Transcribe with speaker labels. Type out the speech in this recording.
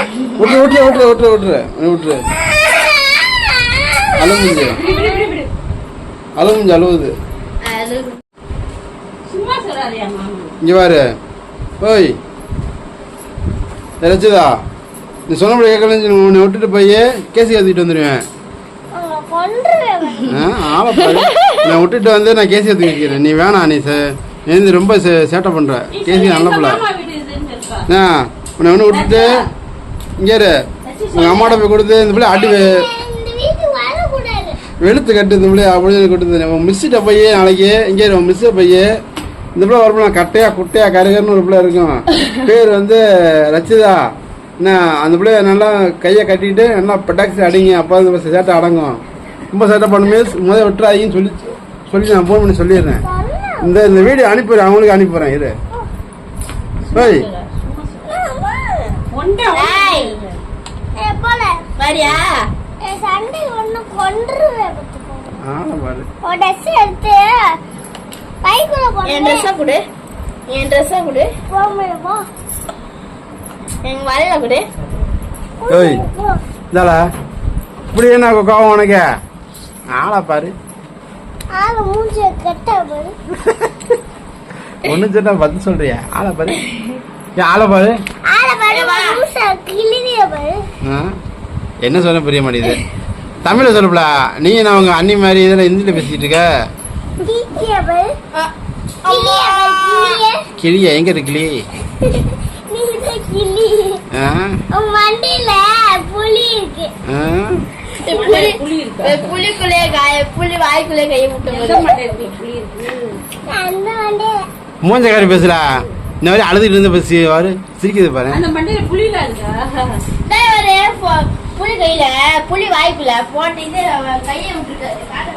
Speaker 1: விட்டுரு விட்டுரு விட்டுரு விட்டுரு விட்டுரு. விட்டுரு. அழுமுஞ்சு அழுமுஞ்சு அழுவுது இங்கே பாரு. ஓய். ரச்சிதா நீ சொன்னபடி கேட்கலன்னு உன்னை விட்டுட்டு போய் கேசி ஏற்றிட்டு வந்துடுவேன் ஆளை நான் விட்டுட்டு வந்து நான் கேசி ஏற்றி வைக்கிறேன் நீ வேணாம் நீ நீ ரொம்ப சே- சேட்டை பண்ணுற கேசி நல்ல பிள்ளை. ஆ உன்னை ஒன்று விட்டுட்டு இங்கே உங்கள் அம்மாட்ட போய் கொடுத்து இந்த பிள்ளை அடி
Speaker 2: இந்த
Speaker 1: வெளுத்து கட்டு இந்த பிள்ளைய அப்படின்னு கொடுத்து உன் மிஸ்ஸிட்ட போய் நாளைக்கு இங்கே உன் மிஸ்ஸை போய். இந்த பிள்ளை வரப்போ கட்டையா குட்டையா கருகருன்னு ஒரு பிள்ளை இருக்கும். பேர் வந்து ரச்சிதா. என்ன அந்த பிள்ளைய நல்லா கையை கட்டிட்டு நல்லா பட்டாக்சி அடிங்க அப்போ அந்த சேட்டை அடங்கும். ரொம்ப சேட்டை பண்ணுமே முதல் விட்டுறாதீங்கன்னு சொல்லி சொல்லி நான் ஃபோன் பண்ணி சொல்லிடுறேன். இந்த இந்த வீடியோ அனுப்பிடுறேன் அவங்களுக்கு அனுப்பிடுறேன் இரு. ஓய்
Speaker 2: ஏய். ஏ போல.
Speaker 3: வரியா?
Speaker 2: சண்டை ஒண்ணு கொன்றுவேன் ட்ரெஸ் எடுத்து பைக்குள்ள
Speaker 3: என்
Speaker 2: போட்டு
Speaker 3: ட்ரெஸ்ஸை கொடு. என் ட்ரெஸ்ஸை கொடு.
Speaker 2: முடியுமா
Speaker 3: எங்க வலையில கொடு.
Speaker 1: ஓய் இதால இப்படி என்ன கோவம் உனக்கு? ஆளை பாரு.
Speaker 2: ஆளு மூஞ்சிய கட்ட பாரு.
Speaker 1: ஒண்ணு சொன்னா பதில் சொல்றியா? ஆளை பாரு. ஏன் ஆளை பாரு
Speaker 2: ஆளை பாரு மூசா கிளினிய பாரு
Speaker 1: ஆ? என்ன சொல்ல புரிய மாட்டேங்குது தமிழ்ல சொல்லுப்ல நீ நான் உங்க அண்ணி மாதிரி இதெல்லாம் ஹிந்தியில பேசிட்டு இருக்க?
Speaker 2: கிளிய பாரு கிளிய.
Speaker 1: கிளியா எங்க இருக்கு கிளி? மூஞ்சக்காரி பேசுறா இந்த மாதிரி அழுதுகிட்டு இருந்து பேசி வாரு சிரிக்குது பாரு.
Speaker 3: அந்த மண்டையில புலியில இருக்கா?
Speaker 4: டிரைவரு புளி கையில புளி வாய்க்குள்ள போட்டு இது கையை விட்டுருக்காரு